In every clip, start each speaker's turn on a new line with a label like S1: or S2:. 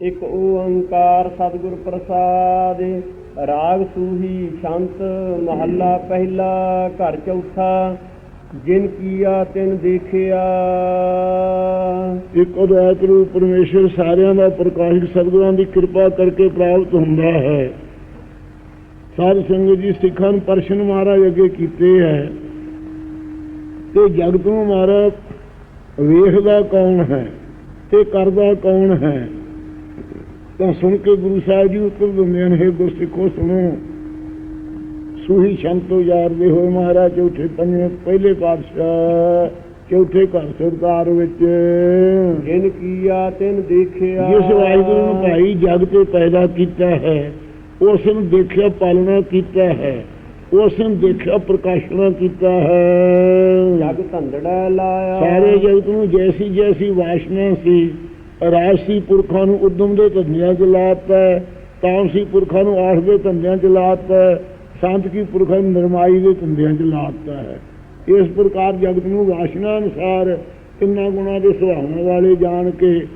S1: ਇਕ ਓੰਕਾਰ ਸਤਿਗੁਰ ਪ੍ਰਸਾਦ, ਰਾਗ ਸੂਹੀ ਸ਼ੰਤ, ਮਹੱਲਾ ਪਹਿਲਾ, ਘਰ ਚੌਥਾ, ਜਿਨ ਕੀਆ ਤਿਨ ਦੇਖਿਆ।
S2: ਇੱਕ ਅਦੈਤ ਰੂਪ ਪਰਮੇਸ਼ਰ ਸਾਰਿਆਂ ਦਾ ਪ੍ਰਕਾਸ਼ਕ ਸਤਿਗੁਰਾਂ ਦੀ ਕਿਰਪਾ ਕਰਕੇ ਪ੍ਰਾਪਤ ਹੁੰਦਾ ਹੈ। ਸਾਧ ਸੰਗਤ ਜੀ ਸਿੱਖਾਂ ਨੂੰ ਪਰਸ਼ਨ ਮਹਾਰਾਜ ਅੱਗੇ ਕੀਤੇ ਹੈ। ਤੇ ਜਗਤ ਨੂੰ ਮਹਾਰਾਜ ਵੇਖਦਾ ਕੌਣ ਹੈ ਤੇ ਕਰਦਾ ਕੌਣ ਹੈ? ਤਾਂ ਸੁਣ ਕੇ ਗੁਰੂ ਸਾਹਿਬ ਜੀ ਉੱਤਰ ਦਿੰਦੇ ਹਨ ਹੈ ਗੁਰਸਿੱਖੋ ਸੁਣੋ। ਸੂਹੀ ਸ਼ੰਤੋ ਯਾਰਦੇ ਹੋਏ ਮਹਾਰਾਜ ਚੌਥੇ ਪੰਜਵੇਂ ਪਹਿਲੇ ਪਾਤਸ਼ਾਹ ਚੌਥੇ ਘਰ ਸਰਦਾਰ ਵਿੱਚ।
S1: ਜਿਨ ਕੀਆ ਤਿਨ ਦੇਖਿਆ।
S2: ਜਿਸ ਵਾਹਿਗੁਰੂ ਨੂੰ ਭਾਈ ਜਗ ਤੇ ਪੈਦਾ ਕੀਤਾ ਹੈ ਉਸ ਨੂੰ ਦੇਖਿਆ ਪਾਲਣਾ ਕੀਤਾ ਹੈ ਉਸ ਨੂੰ ਦੇਖਿਆ ਪ੍ਰਕਾਸ਼ਨਾ ਕੀਤਾ ਹੈ।
S1: ਜਗ ਧੰਦੜਾ ਲਾਇਆ।
S2: ਸਾਰੇ ਜਗਤ ਨੂੰ ਜੈਸੀ ਜੈਸੀ ਵਾਸ਼ਨਾ ਸੀ। ਰਾਜਸੀ ਪੁਰਖਾਂ ਨੂੰ ਉਦਮ ਦੇ ਧੰਦਿਆਂ ਚ ਲਾਤਾ ਤਾਮਸੀ ਪੁਰਖਾਂ ਨੂੰ ਆਠ ਦੇ ਧੰਦਿਆਂ ਚ ਲਾਤਾ ਸੰਤ ਕੀ ਪੁਰਖਾਂ ਨੂੰ ਨਿਰਮਾਈ ਦੇ ਧੰਦਿਆਂ ਚ ਲਾਤਾ ਹੈ ਇਸ ਪ੍ਰਕਾਰ ਜਗਤ ਨੂੰ ਵਾਸ਼ਨਾ ਅਨੁਸਾਰ ਤਿੰਨਾਂ ਗੁਣਾਂ ਦੇ ਸੁਭਾਵਾਂ ਵਾਲੇ ਜਾਣ ਕੇ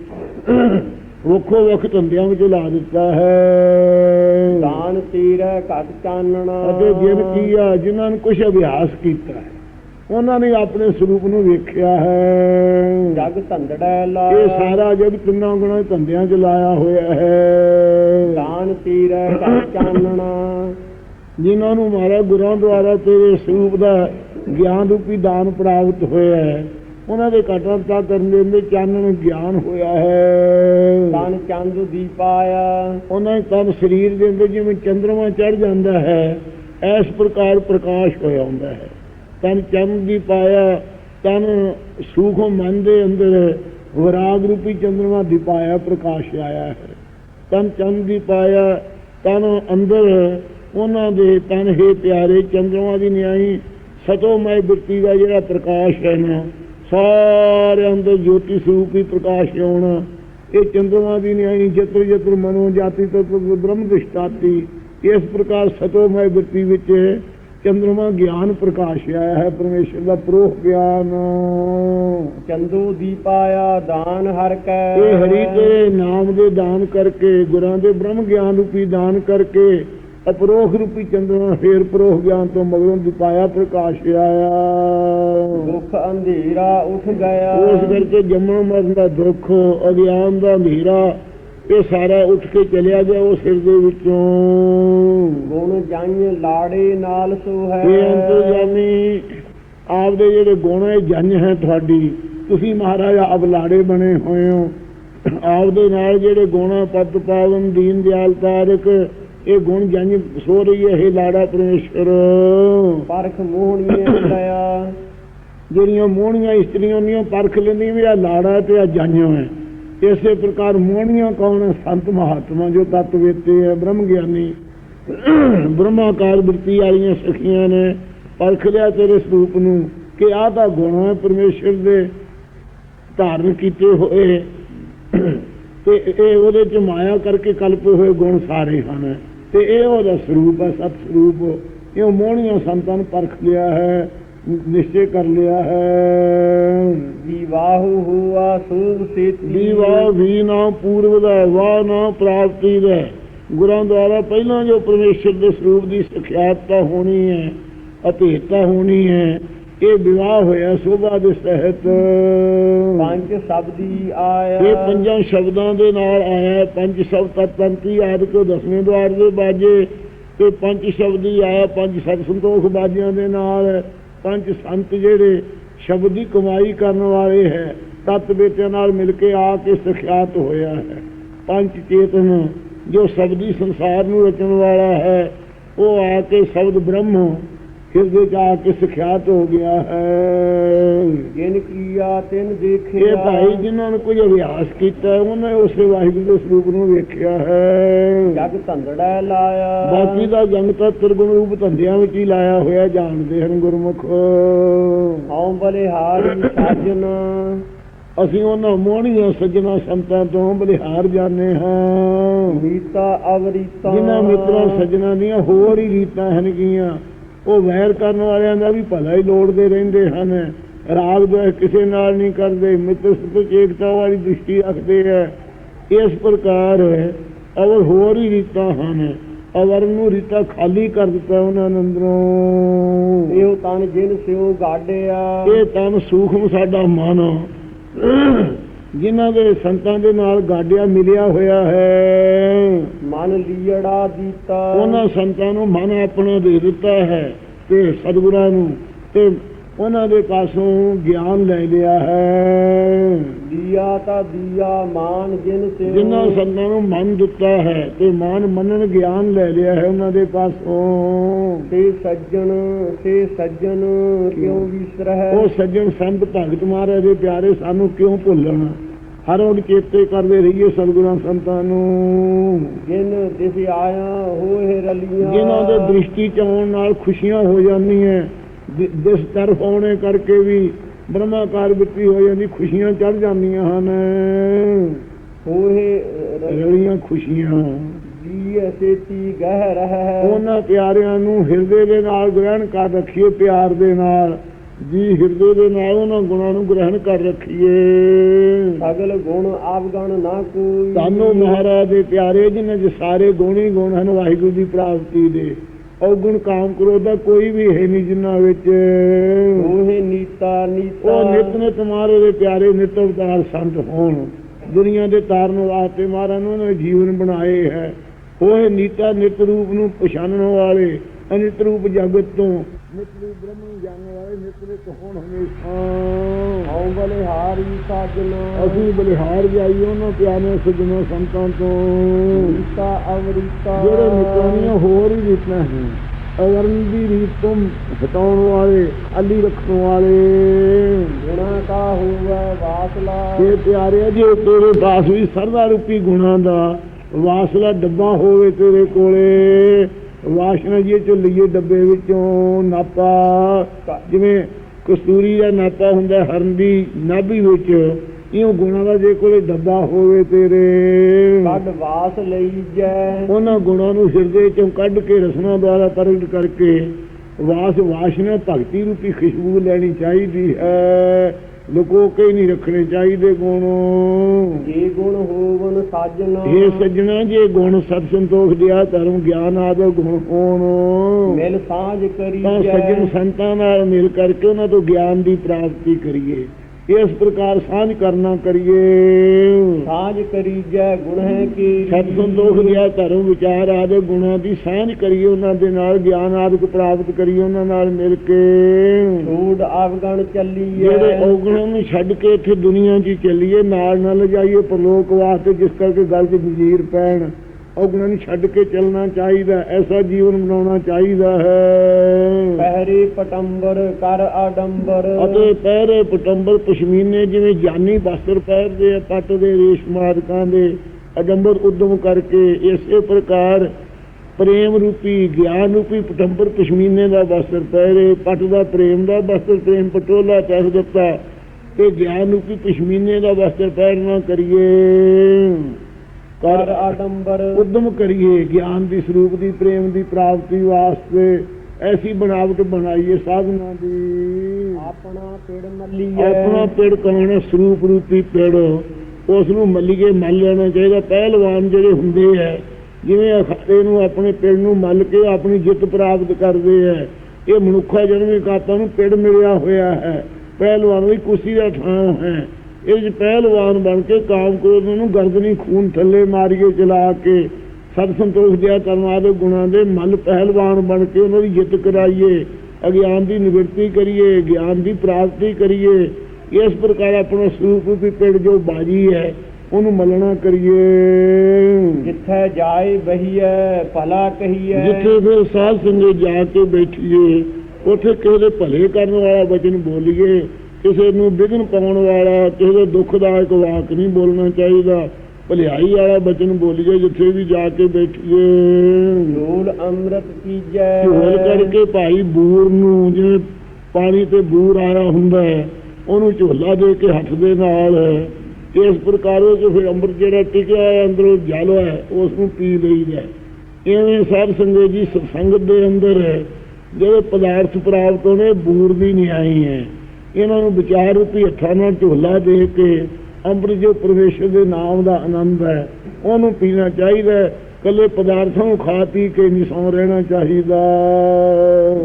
S2: ਵੱਖੋ ਵੱਖ ਧੰਦਿਆਂ ਵਿੱਚ ਲਾ ਦਿੱਤਾ ਹੈ।
S1: ਦਾਨ ਤੀਰੈ ਘਟ ਚਾਨਣਾ।
S2: ਅਤੇ ਜਿਨ ਕੀ ਆ ਜਿਨ੍ਹਾਂ ਨੇ ਕੁਝ ਅਭਿਆਸ ਕੀਤਾ ਹੈ। ਉਹਨਾਂ ਨੇ ਆਪਣੇ ਸਰੂਪ ਨੂੰ ਵੇਖਿਆ ਹੈ।
S1: ਜਗ ਧੰਦੜਾ ਲਾਇਆ
S2: ਇਹ ਸਾਰਾ ਜਗ ਤਿੰਨਾਂ ਗੁਣਾਂ ਧੰਦਿਆਂ 'ਚ ਲਾਇਆ ਹੋਇਆ ਹੈ।
S1: ਦਾਨ ਤੀਰੈ ਚਾਨਣਾ।
S2: ਜਿਨ੍ਹਾਂ ਨੂੰ ਮਾਰਾ ਗੁਰਾਂ ਦੁਆਰਾ ਤੇਰੇ ਸਰੂਪ ਦਾ ਗਿਆਨ ਰੂਪੀ ਦਾਨ ਪ੍ਰਾਪਤ ਹੋਇਆ ਹੈ। ਉਹਨਾਂ ਦੇ ਕਟਰਤਾ ਕਰਨ ਦੇ ਅੰਦਰ ਚਾਨਣ ਗਿਆਨ ਹੋਇਆ ਹੈ।
S1: ਤਨ ਚੰਦ ਦੀਪ ਆਇਆ
S2: ਉਹਨਾਂ ਦੇ ਤਨ ਸਰੀਰ ਦੇ ਅੰਦਰ ਜਿਵੇਂ ਚੰਦਰਮਾ ਚੜ ਜਾਂਦਾ ਹੈ ਇਸ ਪ੍ਰਕਾਰ ਪ੍ਰਕਾਸ਼ ਹੋਇਆ ਹੁੰਦਾ ਹੈ। ਤਨ ਚੰਦ ਦੀ ਪਾਇਆ, ਤਨ ਸੂਖਮ ਮਨ ਦੇ ਅੰਦਰ ਵਿਰਾਗ ਰੂਪੀ ਚੰਦਰਮਾ ਦੀ ਪਾਇਆ, ਪ੍ਰਕਾਸ਼ ਆਇਆ ਹੈ। ਤਨ ਚੰਦ ਦੀ ਪਾਇਆ, ਤਨ ਅੰਦਰ ਉਹਨਾਂ ਦੇ ਤਨ ਹੈ ਪਿਆਰੇ ਚੰਦਰਮਾ ਦੀ ਨਿਆਈ ਸਤੋਮੈ ਬਿਰਤੀ ਦਾ ਜਿਹੜਾ ਪ੍ਰਕਾਸ਼ ਹੈ ਨਾ, ਸਾਰੇ ਅੰਦਰ ਜੋਤੀ ਸਰੂਪ ਹੀ ਪ੍ਰਕਾਸ਼ ਆਉਣਾ ਇਹ ਚੰਦਰਮਾ ਦੀ ਨਿਆਈ ਜਤਰ ਜਤਰ ਮਨੋ ਜਾਤੀ ਤਤ ਬ੍ਰਹਮ ਦਿਸ਼ਟਾਤੀ, ਇਸ ਪ੍ਰਕਾਰ ਸਤੋਮੈ ਬਿਰਤੀ ਵਿੱਚ ਚੰਦਰਮਾ ਗਿਆਨ ਪ੍ਰਕਾਸ਼ ਆਇਆ ਹੈ ਪਰਮੇਸ਼ਰ ਦਾ ਪ੍ਰੋਹ ਗਿਆਨ।
S1: ਚੰਦੂ ਦੀਪ ਆਇਆ ਦਾਨ ਹਰ ਕੈ।
S2: ਇਹ ਹਰੀ ਤੇਰੇ ਨਾਮ ਦੇ ਦਾਨ ਕਰਕੇ ਗੁਰਾਂ ਦੇ ਬ੍ਰਹਮ ਗਿਆਨ ਰੂਪੀ ਦਾਨ ਕਰਕੇ ਅਪਰੋਖ ਰੂਪੀ ਚੰਦਰਮਾ ਫੇਰ ਪ੍ਰੋਹ ਗਿਆਨ ਤੋਂ ਮਗਰੋਂ ਦਿਪਾਇਆ ਪ੍ਰਕਾਸ਼ ਆਇਆ।
S1: ਦੁੱਖ ਅੰਧੇਰਾ ਉੱਠ ਗਿਆ।
S2: ਉਸ ਕਰਕੇ ਜੰਮਣ ਮਰਨ ਦਾ ਦੁੱਖ ਅਗਿਆਨ ਦਾ ਹਨੇਰਾ ਇਹ ਸਾਰਾ ਉੱਠ ਕੇ ਚਲਿਆ ਗਿਆ ਉਸ ਹਿਰਦੇ ਵਿੱਚੋਂ।
S1: ਗੁਣ ਜੰਝ ਲਾੜੇ ਨਾਲ ਸੋ ਹੈ।
S2: ਇਹ ਅੰਤਰਜਾਮੀ ਆਪਦੇ ਜਿਹੜੇ ਗੁਣ ਹੈ ਜੰਜ ਹੈ ਤੁਹਾਡੀ। ਤੁਸੀਂ ਮਹਾਰਾਜ ਆਪ ਲਾੜੇ ਬਣੇ ਹੋਏ ਹੋ। ਆਪਦੇ ਨਾਲ ਜਿਹੜੇ ਗੁਣ ਪਦ ਪਾਵਨ ਦੀਨ ਦਿਆਲ ਤਾਰਕ ਇਹ ਗੁਣ ਜੰਜ ਸੋ ਰਹੀ ਹੈ ਇਹ ਲਾੜਾ ਪਰਮੇਸ਼ਰ।
S1: ਪਰਖ ਮੋਹਣੀਏ ਲਿਆ
S2: ਜਿਹੜੀਆਂ ਮੋਹਣੀਆਂ ਇਸਤਰੀਆਂ ਨੀਆਂ ਪਰਖ ਲੈਂਦੀਆਂ ਵੀ ਆ ਲਾੜਾ ਤੇ ਆ ਜਾਂਝਾਂ ਹੈ। ਇਸੇ ਪ੍ਰਕਾਰ ਮੋਹਣੀਆਂ ਕੌਣ ਹੈ? ਸੰਤ ਮਹਾਤਮਾ, ਜੋ ਤਤ ਵੇਤੇ ਹੈ, ਬ੍ਰਹਮ ਗਿਆਨੀ। ਬ੍ਰਹਮਾਕਾਰ ਬਿਰਤੀ ਵਾਲੀਆਂ ਸਖੀਆਂ ਨੇ, ਪਰਖ ਲਿਆ ਤੇਰੇ ਸਰੂਪ ਨੂੰ ਕਿ ਆਹ ਤਾਂ ਗੁਣ ਹੈ, ਪਰਮੇਸ਼ਰ ਦੇ ਧਾਰਨ ਕੀਤੇ ਹੋਏ। ਤੇ ਇਹ ਉਹਦੇ ਚ ਮਾਇਆ ਕਰਕੇ ਕਲਪੇ ਹੋਏ ਗੁਣ ਸਾਰੇ ਹਨ। ਤੇ ਇਹ ਉਹਦਾ ਸਰੂਪ ਹੈ, ਸਤ ਸਰੂਪ। ਇਹ ਮੋਹਣੀਆਂ ਸੰਤਾਂ ਨੂੰ ਪਰਖ ਲਿਆ ਹੈ। ਨਿਸ਼ਚੈ ਕਰ ਲਿਆ ਹੈ।
S1: ਵਿਵਾਹੁ ਹੁਆ ਸੂਭ ਸੇਤੀ।
S2: ਦੀਵਾ ਵੀ ਨਾ ਪੂਰਵ ਦਾ ਵਾਹ ਨਾ ਪ੍ਰਾਪਤੀ ਦਾ। ਗੁਰਾਂ ਦੁਆਰਾ ਪਹਿਲਾਂ ਜੋ ਪਰਮੇਸ਼ਰ ਦੇ ਸਰੂਪ ਦੀ ਸਿਖਿਆਤਾ ਹੋਣੀ ਹੈ ਅਭੇਤਾ ਹੋਣੀ ਹੈ ਇਹ ਵਿਵਾਹ ਹੋਇਆ ਸੋਭਾ ਦੇ ਸਹਿਤ।
S1: ਪੰਜ ਸ਼ਬਦੀ ਆਇਆ।
S2: ਇਹ ਪੰਜਾਂ ਸ਼ਬਦਾਂ ਦੇ ਨਾਲ ਆਇਆ। ਪੰਜ ਸ਼ਬਦ ਤਤੰਤੀ ਆਦਿ ਕੋ ਦਸਵੇਂ ਦਵਾਰ ਦੇ ਬਾਜੇ ਤੇ ਪੰਜ ਸ਼ਬਦੀ ਆਇਆ ਪੰਜ ਸਤ ਸੰਤੋਖ ਬਾਜਿਆਂ ਦੇ ਨਾਲ। ਪੰਜ ਸੰਤ ਜਿਹੜੇ ਸ਼ਬਦ ਦੀ ਕਮਾਈ ਕਰਨ ਵਾਲੇ ਹੈ, ਤਤ ਬੇਟਿਆਂ ਨਾਲ ਮਿਲ ਕੇ ਆ ਕੇ ਸਿਖਿਆਤ ਹੋਇਆ ਹੈ। ਪੰਜ ਚੇਤਨ ਜੋ ਸ਼ਬਦੀ ਸੰਸਾਰ ਨੂੰ ਰਚਣ ਵਾਲਾ ਹੈ, ਉਹ ਆ ਕੇ ਸ਼ਬਦ ਬ੍ਰਹਮ ਹਿਰਦੇ ਚ ਆ ਕੇ ਸਿਖਿਆਤ ਹੋ ਗਿਆ ਹੈ।
S1: ਜਿਨ ਕੀਆ ਤਿਨ ਦੇਖਿਆ।
S2: ਇਹ ਭਾਈ ਜਿਨ੍ਹਾਂ ਨੇ ਕੁਝ ਅਭਿਆਸ ਕੀਤਾ ਉਹਨਾਂ ਉਸੇ ਵਾਹਿਗੁਰੂ ਦੇ ਸਰੂਪ ਨੂੰ ਵੇਖਿਆ ਹੈ।
S1: ਜਗ ਧੰਦੜਾ ਲਾਇਆ।
S2: ਬਾਕੀ ਦਾ ਜੰਗ ਤਾਂ ਤਿਰਗੁਣ ਰੂਪ ਧੰਦਿਆਂ ਵਿੱਚ ਹੀ ਲਾਇਆ ਹੋਇਆ ਜਾਣਦੇ ਹਨ ਗੁਰਮੁਖ।
S1: ਹਉ ਬਲਿਹਾਰੀ ਸਾਜਨ
S2: ਅਸੀਂ ਉਹਨਾਂ ਮੋਹਣੀਆਂ ਸੱਜਣਾ ਸੰਤਾਂ ਤੋਂ ਬਲਿਹਾਰ ਜਾਂਦੇ ਹਾਂ।
S1: ਮੀਤਾ ਅਵਰੀਤਾ।
S2: ਜਿਨ੍ਹਾਂ ਮਿੱਤਰਾਂ ਸੱਜਣਾ ਦੀਆਂ ਹੋਰ ਹੀ ਰੀਤਾਂ ਹਨ ਗੀਆਂ। ਉਹ ਵੈਰ ਕਰਨ ਵਾਲਿਆਂ ਦਾ ਵੀ ਭਲਾ ਹੀ ਲੋੜਦੇ ਰਹਿੰਦੇ ਹਨ। ਰਾਗ ਦੋਸ਼ ਕਿਸੇ ਨਾਲ ਨਹੀਂ ਕਰਦੇ ਮਿੱਤਰ ਸੁਤ ਏਕਤਾ ਵਾਲੀ ਦ੍ਰਿਸ਼ਟੀ ਰੱਖਦੇ ਹੈ। ਇਸ ਪ੍ਰਕਾਰ ਅਵਰ ਹੋਰ ਹੀ ਰੀਤਾਂ ਹਨ ਅਵਰ ਨੂੰ ਰੀਤਾਂ ਖਾਲੀ ਕਰ ਦਿੱਤਾ ਉਹਨਾਂ ਨੇ ਅੰਦਰੋਂ।
S1: ਇਹੋ ਤਨ ਜਿਨ ਸਿਉ ਗਾਡਿਆ
S2: ਇਹ ਤਨ ਸੂਖਮ ਸਾਡਾ ਮਨ। ਜਿਨ੍ਹਾਂ ਦੇ ਸੰਤਾਂ ਦੇ ਨਾਲ ਗਾਡਿਆ ਮਿਲਿਆ ਹੋਇਆ ਹੈ।
S1: ਮਨ ਲੀੜਾ ਦੀਤਾ।
S2: ਉਹਨਾਂ ਸੰਤਾਂ ਨੂੰ ਮਨ ਆਪਣਾ ਦੇ ਦਿੱਤਾ ਹੈ ਤੇ ਸਤਿਗੁਰਾਂ ਨੂੰ ਤੇ ਉਹਨਾਂ ਦੇ ਪਾਸੋਂ ਗਿਆਨ ਲੈ ਲਿਆ ਹੈ।
S1: ਦੀਆ ਤਾਂ ਦੀਆ ਮਾਨ ਜਿਨ ਸਿਉ।
S2: ਜਿਨ੍ਹਾਂ ਸੰਤਾਂ ਨੂੰ ਮਨ ਦਿੱਤਾ ਹੈ ਤੇ ਮਨ ਮੰਨਣ ਗਿਆਨ ਲੈ ਲਿਆ ਹੈ ਉਹਨਾਂ ਦੇ ਪਾਸੋਂ।
S1: ਸੇ ਸੱਜਣ ਸੇ ਸੱਜਣ ਕਿਉ ਵਿਸਰਹਿ?
S2: ਉਹ ਸੱਜਣ ਸੰਤ ਭਗਤ ਮਹਾਰਾਜ ਦੇ ਪਿਆਰੇ ਸਾਨੂੰ ਕਿਉਂ ਭੁੱਲਣ? ਹਰ ਵਕਤ ਚੇਤੇ ਕਰਦੇ ਰਹੀਏ ਸਤਿਗੁਰਾਂ ਸੰਤਾਂ ਨੂੰ।
S1: ਜਿਨ ਦਿਸ ਆਇਆ ਹੋਏ ਰਲੀਆਂ।
S2: ਜਿਨ੍ਹਾਂ ਦੇ ਦ੍ਰਿਸ਼ਟੀ ਚ ਆਉਣ ਨਾਲ ਖੁਸ਼ੀਆਂ ਹੋ ਜਾਂਦੀਆਂ। ਦਿਸ ਤਰਫ ਆਉਣੇ ਕਰਕੇ ਵੀ ਬ੍ਰਹਮਾਕਾਰ ਬਿੱਤੀ ਹੋ ਜਾਂਦੀ ਖੁਸ਼ੀਆਂ ਚੜ ਜਾਂਦੀਆਂ ਹਨ।
S1: ਹੋਏ
S2: ਰਲੀਆਂ ਖੁਸ਼ੀਆਂ।
S1: ਜੀ ਸੇਤੀ ਗਹਿ ਰਹਿ।
S2: ਉਹਨਾਂ ਪਿਆਰਿਆਂ ਨੂੰ ਹਿਰਦੇ ਦੇ ਨਾਲ ਗ੍ਰਹਿਣ ਕਰ ਰੱਖੀਏ ਪਿਆਰ ਦੇ ਨਾਲ। ਜੀ ਹਿਰਦੇ ਦੇ ਨਾਲ ਉਹਨਾਂ ਗੁਣਾਂ ਨੂੰ ਗ੍ਰਹਿਣ ਕਰ ਰੱਖੀਏ।
S1: ਸਗਲ ਗੁਣ ਆਵਗਣ ਨਾ ਕੋਈ।
S2: ਸਾਨੂੰ ਮਹਾਰਾਜ ਦੇ ਪਿਆਰੇ ਜਿਨ੍ਹਾਂ ਦੇ ਸਾਰੇ ਗੁਣ ਗੁਣ ਹਨ ਵਾਹਿਗੁਰੂ ਦੀ ਪ੍ਰਾਪਤੀ ਦੇ। ਔਗੁਣ ਕਾਮ ਕ੍ਰੋਧ ਦਾ ਕੋਈ ਵੀ ਹੈ ਨਹੀਂ ਜਿਨ੍ਹਾਂ ਵਿੱਚ।
S1: ਹੋਏ ਨੀਤਾ ਨੀਤਾ।
S2: ਉਹ ਨਿਤ ਨਿਤ ਮਾਰੇ ਦੇ ਪਿਆਰੇ ਨਿਤ ਅਵਤਾਰ ਸੰਤ ਹੋਣ। ਦੁਨੀਆ ਦੇ ਤਾਰਨ ਵਾਸਤੇ ਮਹਾਰਾਜ ਨੇ ਉਹਨਾਂ ਜੀਵਨ ਬਣਾਏ ਹੈ। ਹੋਏ ਨੀਤਾ ਨਿਤ ਰੂਪ ਨੂੰ ਪਛਾਣਨ ਵਾਲੇ ਅਨਿਤ ਰੂਪ ਜਗਤ ਤੋਂ ਨਿਤ ਰੂਪ ਬ੍ਰਹਮ ਨੂੰ ਜਾਣਨ ਵਾਲੇ ਨਿਤ ਹੋਣ ਹਮੇਸ਼ਾ।
S1: ਹਉ ਬਲੇ ਹਾਰੀ ਸਾਜਨ।
S2: ਅਸੀਂ ਬਲਿਹਾਰ ਜਾਈਏ ਉਹਨਾਂ ਪਿਆਰੇ ਸਜਣਾ ਸੰਤਾਂ ਤੋਂ। ਜਿਹੜੇ ਹੋਰ ਹੀ ਰੀਤਾਂ ਹੈ ਅਵਰਨ ਦੀ ਰੀਤ ਤੋਂ ਹਟਾਉਣ ਵਾਲੇ ਖਾਲੀ ਰੱਖਣ ਵਾਲੇ।
S1: ਗੁਣਾ ਕਾ ਹੋਵੇ ਵਾਸਲਾ
S2: ਇਹ ਪਿਆਰਿਆ ਜੇ ਤੇਰੇ ਪਾਸ ਵੀ ਸਰਦਾ ਰੂਪੀ ਗੁਣਾ ਦਾ। ਵਾਸਲਾ ਡੱਬਾ ਹੋਵੇ ਤੇਰੇ ਕੋਲੇ। ਵਾਸ਼ਨਾ ਜੀ ਚ ਲਈਏ ਡੱਬੇ ਵਿੱਚੋਂ ਨਾਪਾ ਜਿਵੇਂ ਕਸਤੂਰੀ ਦਾ ਨਾਪਾ ਹੁੰਦਾ ਹਰਨ ਦੀ ਨਾਭੀ ਵਿੱਚ ਇਉਂ ਗੁਣਾ ਦਾ ਜੇ ਕੋਲੇ ਡੱਬਾ ਹੋਵੇ ਤੇਰੇ।
S1: ਕੱਢ ਵਾਸ ਲਈ ਜੈ।
S2: ਉਹਨਾਂ ਗੁਣਾਂ ਨੂੰ ਹਿਰਦੇ ਚੋਂ ਕੱਢ ਕੇ ਰਸਨਾ ਦੁਆਰਾ ਪ੍ਰਗਟ ਕਰਕੇ ਵਾਸ ਵਾਸ਼ਨਾ ਭਗਤੀ ਰੂਪੀ ਖੁਸ਼ਬੂ ਲੈਣੀ ਚਾਹੀਦੀ ਹੈ। ਲੁਕੋ ਕੇ ਨਹੀਂ ਰੱਖਣੇ ਚਾਹੀਦੇ ਗੁਣ।
S1: ਜੇ ਗੁਣ ਹੋਵਨ ਸਾਜਨ।
S2: ਇਹ ਸੱਜਣਾ ਜੇ ਗੁਣ ਸਤ ਸੰਤੋਖ ਦਿਆ ਧਰਮ ਗਿਆਨ ਆਦਿ ਗੁਣ ਹੋਣ।
S1: ਮਿਲ ਸਾਂਝ ਕਰੀ
S2: ਤਾਂ ਸੱਜਣ ਸੰਤਾਂ ਨਾਲ ਮਿਲ ਕਰਕੇ ਉਹਨਾਂ ਤੋਂ ਗਿਆਨ ਦੀ ਪ੍ਰਾਪਤੀ ਕਰੀਏ। ਇਸ ਪ੍ਰਕਾਰ ਸਾਂਝ ਕਰਨਾ ਕਰੀਏ।
S1: ਸਾਂਝ ਕਰੀ ਜੈ ਗੁਣ ਹੈ ਕੀ?
S2: ਸਤ ਸੰਤੋਖ ਦਿਆ ਧਰਮ ਵਿਚਾਰ ਆਦਿ ਗੁਣਾਂ ਦੀ ਸਾਂਝ ਕਰੀਏ ਉਹਨਾਂ ਦੇ ਨਾਲ ਗਿਆਨ ਆਦਿਕ ਪ੍ਰਾਪਤ ਕਰੀਏ ਉਹਨਾਂ ਨਾਲ ਮਿਲ ਕੇ।
S1: ਛੂੜ ਆਵਗਣ ਚੱਲੀਏ
S2: ਜਿਹੜੇ ਔਗਣਾਂ ਨੂੰ ਛੱਡ ਕੇ ਇੱਥੇ ਦੁਨੀਆ 'ਚ ਚੱਲੀਏ ਨਾਲ ਨਾ ਲਿਜਾਈਏ ਪਰਲੋਕ ਵਾਸਤੇ ਜਿਸ ਕਰਕੇ ਗੱਲ 'ਚ ਵਜ਼ੀਰ ਪੈਣ। ਔਗਣਾਂ ਛੱਡ ਕੇ ਚੱਲਣਾ ਚਾਹੀਦਾ ਐਸਾ ਜੀਵਨ ਬਣਾਉਣਾ ਚਾਹੀਦਾ ਹੈ।
S1: ਪਹਿਰੇ ਪਟੰਬਰ ਕਰ ਆਡੰਬਰ।
S2: ਅਤੇ ਪਹਿਰੇ ਪਟੰਬਰ ਪਸ਼ਮੀਨੇ ਜਿਵੇਂ ਜਾਨੀ ਵਸਤਰ ਪਹਿਰਦੇ ਆ ਪੱਟ ਦੇ ਰੇਸ਼ਮ ਆਦਿਕਾਂ ਦੇ ਅਡੰਬਰ ਉਦਮ ਕਰਕੇ ਇਸੇ ਪ੍ਰਕਾਰ ਪ੍ਰੇਮ ਰੂਪੀ ਗਿਆਨ ਰੂਪੀ ਪਟੰਬਰ ਪਸ਼ਮੀਨੇ ਦਾ ਵਸਤਰ ਪਹਿਰੇ ਪੱਟ ਦਾ ਪ੍ਰੇਮ ਦਾ ਵਸਤਰ ਪ੍ਰੇਮ ਪਟੋਲਾ ਪਹਿਰ ਦਿੱਤਾ ਤੇ ਗਿਆਨ ਰੂਪੀ ਪਸ਼ਮੀਨੇ ਦਾ ਵਸਤਰ ਪਹਿਰਨਾ ਕਰੀਏ।
S1: ਕਰ ਆਡੰਬਰ।
S2: ਉਦਮ ਕਰੀਏ ਗਿਆਨ ਦੀ ਸਰੂਪ ਦੀ ਪ੍ਰੇਮ ਦੀ ਪ੍ਰਾਪਤੀ ਵਾਸਤੇ। ਐਸੀ ਬਣਾਵਟ ਬਣਾਈਏ ਸਾਧਨਾ ਦੀ।
S1: ਆਪਣਾ ਪਿੜ ਮੱਲੀਏ।
S2: ਆਪਣਾ ਪਿੜ ਹੈ ਸਰੂਪ ਰੂਪੀ ਪਿੜ। ਉਸ ਨੂੰ ਮੱਲੀਏ ਮੱਲ ਲੈਣਾ ਚਾਹੀਦਾ। ਪਹਿਲਵਾਨ ਜਿਹੜੇ ਹੁੰਦੇ ਹੈ ਜਿਵੇਂ ਅਖਾੜੇ ਨੂੰ ਆਪਣੇ ਪਿੜ ਨੂੰ ਮੱਲ ਕੇ ਆਪਣੀ ਜਿੱਤ ਪ੍ਰਾਪਤ ਕਰਦੇ ਹੈ ਇਹ ਮਨੁੱਖਾ ਜਨਮ ਆਪਾਂ ਨੂੰ ਪਿੜ ਮਿਲਿਆ ਹੋਇਆ ਹੈ। ਪਹਿਲਵਾਨ ਦੀ ਕੁਰਸੀ ਦਾ ਥਾਂ ਹੈ। ਇਹ ਪਹਿਲਵਾਨ ਬਣ ਕੇ ਕਾਮ ਕ੍ਰੋਧ ਨੂੰ ਗਰਦਨੀ ਖੂਨ ਥੱਲੇ ਮਾਰੀਏ ਚਲਾ ਕੇ ਸਤ ਸੰਤੋਖ ਦਿਆ ਕਰਨ ਵਾਲੇ ਗੁਣਾਂ ਦੇ ਮੱਲ ਪਹਿਲਵਾਨ ਬਣ ਕੇ ਉਹਨਾਂ ਦੀ ਜਿੱਤ ਕਰਾਈਏ ਅਗਿਆਨ ਦੀ ਨਿਵਰਤੀ ਕਰੀਏ ਗਿਆਨ ਦੀ ਪ੍ਰਾਪਤੀ ਕਰੀਏ। ਇਸ ਪ੍ਰਕਾਰ ਆਪਣਾ ਸਰੂਪ ਰੂਪੀ ਪਿੰਡ ਜੋ ਬਾਜੀ ਹੈ ਉਹਨੂੰ ਮਲਣਾ ਕਰੀਏ।
S1: ਜਿੱਥੇ ਜਾਏ ਬਹੀਐ ਭਲਾ ਕਹੀਐ।
S2: ਜਿੱਥੇ ਫਿਰ ਸਾਧ ਸੰਗਤ ਜਾ ਕੇ ਬੈਠੀਏ ਉੱਥੇ ਕਿਸੇ ਦੇ ਭਲੇ ਕਰਨ ਵਾਲਾ ਵਚਨ ਬੋਲੀਏ। ਕਿਸੇ ਨੂੰ ਵਿਘਨ ਪਾਉਣ ਵਾਲਾ ਕਿਸੇ ਦੇ ਦੁੱਖਦਾਇਕ ਵਾਕ ਨਹੀਂ ਬੋਲਣਾ ਚਾਹੀਦਾ। ਭਲਾਈ ਵਾਲਾ ਵਚਨ ਬੋਲੀਏ ਜਿੱਥੇ ਵੀ ਜਾ ਕੇ ਬੈਠੀਏ।
S1: ਢੋਲ ਅੰਮ੍ਰਿਤ ਕੀਜੈ
S2: ਝੋਲ ਕਰਕੇ ਭਾਈ ਬੂਰ ਨੂੰ ਜਿਵੇਂ ਪਾਣੀ ਤੇ ਬੂਰ ਆਇਆ ਹੁੰਦਾ ਹੈ ਉਹਨੂੰ ਝੋਲਾ ਦੇ ਕੇ ਹੱਥ ਦੇ ਨਾਲ ਇਸ ਪ੍ਰਕਾਰ ਉਹ ਫਿਰ ਅੰਮ੍ਰਿਤ ਜਿਹੜਾ ਟਿਕਿਆ ਹੈ ਅੰਦਰੋਂ ਜਲ ਹੈ ਉਸ ਨੂੰ ਪੀ ਲਈਦਾ ਐਵੇਂ ਸਾਧ ਸੰਗਤ ਜੀ ਸੰਗਤ ਦੇ ਅੰਦਰ ਜਿਹੜੇ ਪਦਾਰਥ ਪ੍ਰਾਪਤ ਹੋਣੇ ਬੂਰ ਦੀ ਨਹੀਂ ਆਈ ਹੈ। ਇਹਨਾਂ ਨੂੰ ਵਿਚਾਰ ਰੂਪੀ ਹੱਥਾਂ ਨਾਲ ਝੋਲਾ ਦੇ ਕੇ ਅੰਮ੍ਰਿਤ ਜੋ ਪਰਮੇਸ਼ਰ ਦੇ ਨਾਮ ਦਾ ਆਨੰਦ ਹੈ ਉਹਨੂੰ ਪੀਣਾ ਚਾਹੀਦਾ ਹੈ। ਕੱਲੇ ਪਦਾਰਥਾਂ ਨੂੰ ਖਾ ਪੀ ਕੇ ਨਹੀਂ ਸੌਂ ਰਹਿਣਾ ਚਾਹੀਦਾ।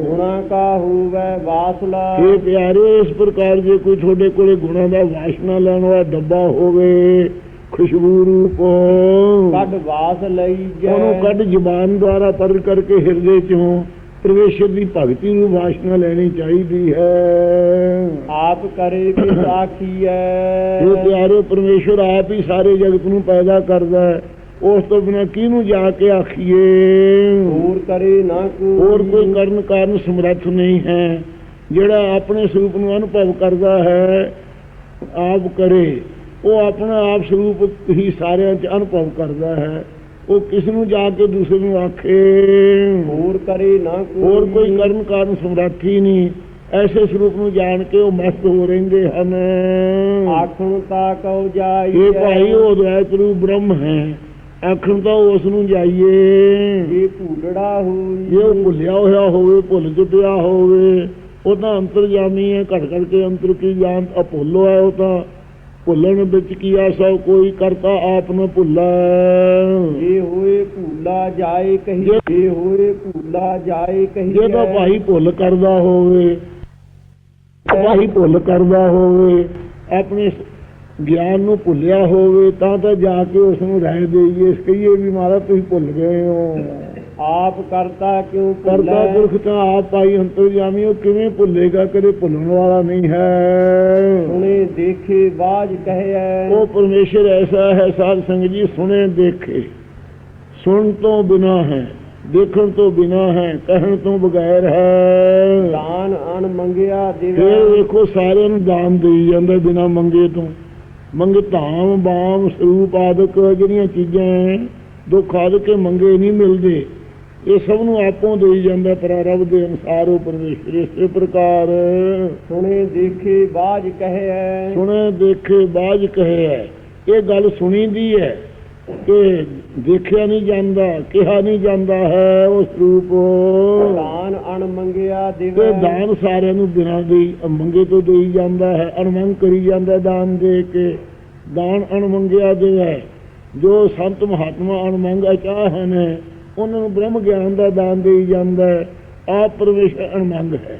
S1: ਗੁਣਾ ਕਾ ਹੋਵੇ ਵਾਸਲਾ
S2: ਇਹ ਪਿਆਰੇ ਇਸ ਪ੍ਰਕਾਰ ਜੇ ਕੋਈ ਤੁਹਾਡੇ ਕੋਲੇ ਗੁਣਾਂ ਦਾ ਵਾਸ਼ਨਾ ਲੈਣ ਵਾਲਾ ਡੱਬਾ ਹੋਵੇ ਖੁਸ਼ਬੂ ਰੂਪ
S1: ਕੱਢ ਵਾਸ ਲਈ ਜੈ।
S2: ਉਹਨੂੰ ਕੱਢ ਜ਼ੁਬਾਨ ਦੁਆਰਾ ਪਰ ਕਰਕੇ ਹਿਰਦੇ ਚੋਂ। ਪਰਮੇਸ਼ਰ ਦੀ ਭਗਤੀ ਨੂੰ ਵਾਸ਼ਨਾ ਲੈਣੀ ਚਾਹੀਦੀ ਹੈ।
S1: ਆਪ ਕਰੇ ਕਿ ਸਾਖੀਐ
S2: ਇਹ ਪਿਆਰੇ ਪਰਮੇਸ਼ਰ ਆਪ ਹੀ ਸਾਰੇ ਜਗਤ ਨੂੰ ਪੈਦਾ ਕਰਦਾ ਹੈ ਉਸ ਤੋਂ ਬਿਨਾ ਕਿਹਨੂੰ ਜਾ ਕੇ ਆਖੀਏ?
S1: ਹੋਰ ਕਰੇ ਨਾ ਕੋਈ।
S2: ਹੋਰ ਕੋਈ ਕਰਨ ਕਾਰਨ ਸਮਰੱਥ ਨਹੀਂ ਹੈ। ਜਿਹੜਾ ਆਪਣੇ ਸਰੂਪ ਨੂੰ ਅਨੁਭਵ ਕਰਦਾ ਹੈ ਆਪ ਕਰੇ। ਉਹ ਆਪਣਾ ਆਪ ਸਰੂਪ ਹੀ ਸਾਰਿਆਂ 'ਚ ਅਨੁਭਵ ਕਰਦਾ ਹੈ। ਉਹ ਕਿਸ ਨੂੰ ਜਾ ਕੇ ਦੂਸਰੇ ਨੂੰ ਆਖੇ?
S1: ਹੋਰ ਕਰੇ ਨਾ ਕੋਈ।
S2: ਹੋਰ ਕੋਈ ਕਰਨ ਕਾਰਨ ਸਮਰੱਥ ਨਹੀਂ। ਐਸੇ ਸਰੂਪ ਨੂੰ ਜਾਣ ਕੇ ਉਹ ਮਸਤ ਹੋ ਰਹਿੰਦੇ ਹਨ।
S1: ਆਖਣ ਤਾ ਕਉ ਜਾਈ
S2: ਇਹ ਭਾਈ ਉਹ ਦ્વੈਤ ਰੂਪ ਬ੍ਰਹਮ ਹੈ। ਆਖਣ ਤਾਂ ਉਸ ਨੂੰ ਜਾਈਏ।
S1: ਇਹ ਭੂਲੜਾ ਹੋਈ।
S2: ਉਹ ਭੁੱਲਿਆ ਹੋਇਆ ਹੋਵੇ ਭੁੱਲ ਚੁੱਕਿਆ ਹੋਵੇ ਉਹ ਤਾਂ ਅੰਤਰਜਾਮੀ ਹੈ। ਘਟ ਘਟ ਕੇ ਅੰਤਰ ਕੀ ਜਾਣ ਅਭੁੱਲੋ ਹੈ ਉਹ ਤਾਂ। ਭੁੱਲਣ ਵਿੱਚ ਕੀ ਆਸਾ ਕੋਈ ਕਰਤਾ ਆਪ ਨੂੰ ਭੁੱਲਾ।
S1: ਜੇ ਹੋਏ ਭੂਲਾ ਜਾਏ ਕਹੀ ਜੇ ਹੋਏ ਭੂਲਾ ਜਾਏ ਕਹੀ
S2: ਜੇ ਤਾਂ ਭਾਈ ਭੁੱਲ ਕਰਦਾ ਹੋਵੇ ਭਾਈ ਭੁੱਲ ਕਰਦਾ ਹੋਵੇ ਆਪਣੇ ਗਿਆਨ ਨੂੰ ਭੁੱਲਿਆ ਹੋਵੇ ਤਾਂ ਤਾਂ ਜਾ ਕੇ ਉਸ ਨੂੰ ਰਹਿ ਦੇਈਏ। ਇਸ ਕਹੀਏ ਵੀ ਮਾਰਾ ਤੁਸੀਂ ਭੁੱਲ ਗਏ ਹੋ।
S1: ਆਪ ਕਰਤਾ ਕਿਉ
S2: ਕਰਤਾ ਪੁਰਖ ਤਾਂ ਆਪ ਪਾਈ ਅੰਤਰਜਾਮੀ ਉਹ ਕਿਵੇਂ ਭੁੱਲੇਗਾ? ਕਦੇ ਭੁੱਲਣ ਵਾਲਾ ਨਹੀਂ ਹੈ।
S1: ਸੁਣੇ ਦੇਖੇ ਬਾਜ ਕਹਿਐ
S2: ਉਹ ਪਰਮੇਸ਼ਰ ਐਸਾ ਹੈ ਸਾਧ ਸੰਗਤ ਜੀ ਸੁਣੇ ਦੇਖੇ। ਸੁਣ ਤੋਂ ਬਿਨਾ ਹੈ ਦੇਖਣ ਤੋਂ ਬਿਨਾ ਹੈ ਕਹਿਣ ਤੋਂ ਬਗੈਰ ਹੈ।
S1: ਦਾਨ ਅਣ ਮੰਗਿਆ ਦੇਵੈ।
S2: ਵੇਖੋ ਸਾਰਿਆਂ ਨੂੰ ਦਾਨ ਦੇਈ ਜਾਂਦਾ ਬਿਨਾ ਮੰਗੇ ਤੋਂ। ਮੰਗੇ ਧਾਮ ਬਾਮ ਸਰੂਪ ਆਦਿਕ ਜਿਹੜੀਆਂ ਚੀਜ਼ਾਂ ਹੈ, ਦੁੱਖ ਆਦਿਕ ਕੇ ਮੰਗੇ ਨਹੀਂ ਮਿਲਦੇ। ਇਹ ਸਭ ਨੂੰ ਆਪੋਂ ਦੇਈ ਜਾਂਦਾ ਪ੍ਰਾਰਬਧ ਦੇ ਅਨੁਸਾਰ ਉਹ ਪਰਮੇਸ਼ਰ ਇਸੇ ਪ੍ਰਕਾਰ।
S1: ਸੁਣੇ ਦੇਖੇ ਬਾਜ ਕਹਿਐ
S2: ਸੁਣੇ ਦੇਖੇ ਬਾਜ ਕਹੇ ਹੈ ਇਹ ਗੱਲ ਸੁਣੀ ਦੀ ਹੈ ਕਿ ਦੇਖਿਆ ਨਹੀਂ ਜਾਂਦਾ ਕਿਹਾ ਨਹੀਂ ਜਾਂਦਾ ਹੈ ਉਸ ਰੂਪ।
S1: ਦਾਨ ਅਣ ਮੰਗਿਆ
S2: ਤੇ
S1: ਦੇਵੈ
S2: ਦਾਨ ਸਾਰਿਆਂ ਨੂੰ ਬਿਨਾਂ ਦੇ ਮੰਗੇ ਤੋਂ ਦੇਈ ਜਾਂਦਾ ਹੈ ਅਣਮੰਗ ਕਰੀ ਜਾਂਦਾ ਦਾਨ ਦੇ ਕੇ। ਦਾਨ ਅਣਮੰਗਿਆ ਦੇਵੈ। ਜੋ ਸੰਤ ਮਹਾਤਮਾ ਅਣਮੰਗ ਅਚਾਹ ਹਨ ਉਹਨਾਂ ਨੂੰ ਬ੍ਰਹਮ ਗਿਆਨ ਦਾ ਦਾਨ ਦੇਈ ਜਾਂਦਾ ਹੈ। ਆਪ ਪਰਮੇਸ਼ਰ ਅਣਮੰਗ ਹੈ।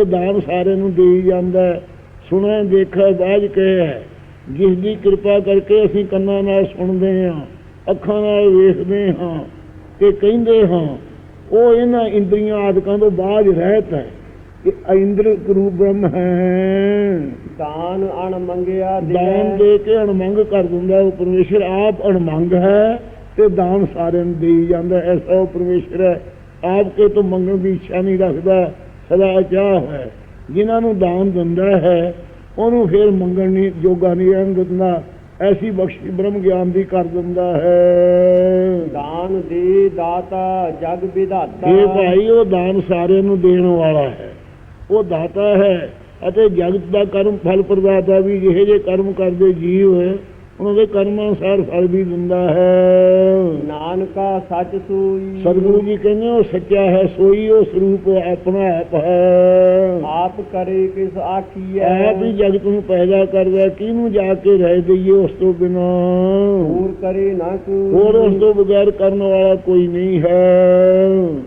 S2: ਇਹ ਦਾਨ ਸਾਰਿਆਂ ਨੂੰ ਦੇਈ ਜਾਂਦਾ ਹੈ। ਸੁਣਿਆ ਦੇਖਿਆ ਕੇ ਹੈ। ਜਿਸ ਦੀ ਕਿਰਪਾ ਕਰਕੇ ਅਸੀਂ ਕੰਨਾਂ ਨਾਲ ਸੁਣਦੇ ਹਾਂ ਅੱਖਾਂ ਨਾਲ ਵੇਖਦੇ ਹਾਂ ਤੇ ਕਹਿੰਦੇ ਹਾਂ ਉਹ ਇਹਨਾਂ ਇੰਦਰੀਆਂ ਆਦਿਕਾਂ ਤੋਂ ਬਾਝ ਰਹਿਤ ਹੈ ਕਿ ਇੰਦਰ ਰੂਪ ਬ੍ਰਹਮ ਹੈ।
S1: ਦਾਨ ਅਣ ਮੰਗਿਆ
S2: ਦਾਨ ਦੇ ਕੇ ਅਣਮੰਗ ਕਰ ਦਿੰਦਾ ਉਹ ਪਰਮੇਸ਼ਰ ਆਪ ਅਣਮੰਗ ਹੈ। ਤੇ ਦਾਨ ਸਾਰਿਆਂ ਨੂੰ ਦੇਈ ਜਾਂਦਾ। ਐਸਾ ਉਹ ਪਰਮੇਸ਼ਰ ਹੈ ਆਪ ਕੇ ਤੋਂ ਮੰਗਣ ਦੀ ਇੱਛਾ ਨਹੀਂ ਰੱਖਦਾ ਸਦਾ ਚਾਹ ਹੈ। ਜਿਨ੍ਹਾਂ ਨੂੰ ਦਾਨ ਦਿੰਦਾ ਹੈ ਉਹਨੂੰ ਫਿਰ ਮੰਗਣ ਨਹੀਂ ਜੋਗਾ ਨਹੀਂ ਰਹਿਣ ਦਿੰਦਾ। ਐਸੀ ਬਖਸ਼ੀ ਬ੍ਰਹਮ ਗਿਆਨ ਦੀ ਕਰ ਦਿੰਦਾ ਹੈ।
S1: ਦਾਨ ਦੇ ਦਾਤਾ ਜਗ ਵਿਧਾਤਾ।
S2: ਇਹ ਭਾਈ ਉਹ ਦਾਨ ਸਾਰਿਆਂ ਨੂੰ ਦੇਣ ਵਾਲਾ ਹੈ। ਉਹ ਦਾਤਾ ਹੈ ਅਤੇ ਜਗਤ ਦਾ ਕਰਮ ਫਲ ਪ੍ਰਦਾਤਾ ਵੀ ਜਿਹੇ ਜੇ ਕਰਮ ਕਰਦੇ ਜੀਵ ਉਹਨਾਂ ਦੇ ਕਰਮਾਂ ਅਨੁਸਾਰ ਫਲ ਵੀ ਦਿੰਦਾ ਹੈ।
S1: ਨਾਨਕਾ ਸੱਚ ਸੋਈ।
S2: ਸਤਿਗੁਰੂ ਜੀ ਕਹਿੰਦੇ ਉਹ ਸੱਚਾ ਹੈ ਸੋਈ ਉਹ ਸਰੂਪ ਆਪਣਾ ਆਪ ਹੈ।
S1: ਆਪ ਕਰੇ ਕਿਸ ਆਖੀਐ।
S2: ਆਪ ਹੀ ਜਗਤ ਨੂੰ ਪੈਦਾ ਕਰਦਾ ਕਿਹਨੂੰ ਜਾ ਕੇ ਰਹਿ ਦਈਏ ਉਸ ਤੋਂ ਬਿਨਾ?
S1: ਹੋਰ ਕਰੇ ਨਾ ਕੋਈ।
S2: ਹੋਰ ਉਸ ਤੋਂ ਬਗੈਰ ਕਰਨ ਵਾਲਾ ਕੋਈ ਨਹੀਂ ਹੈ।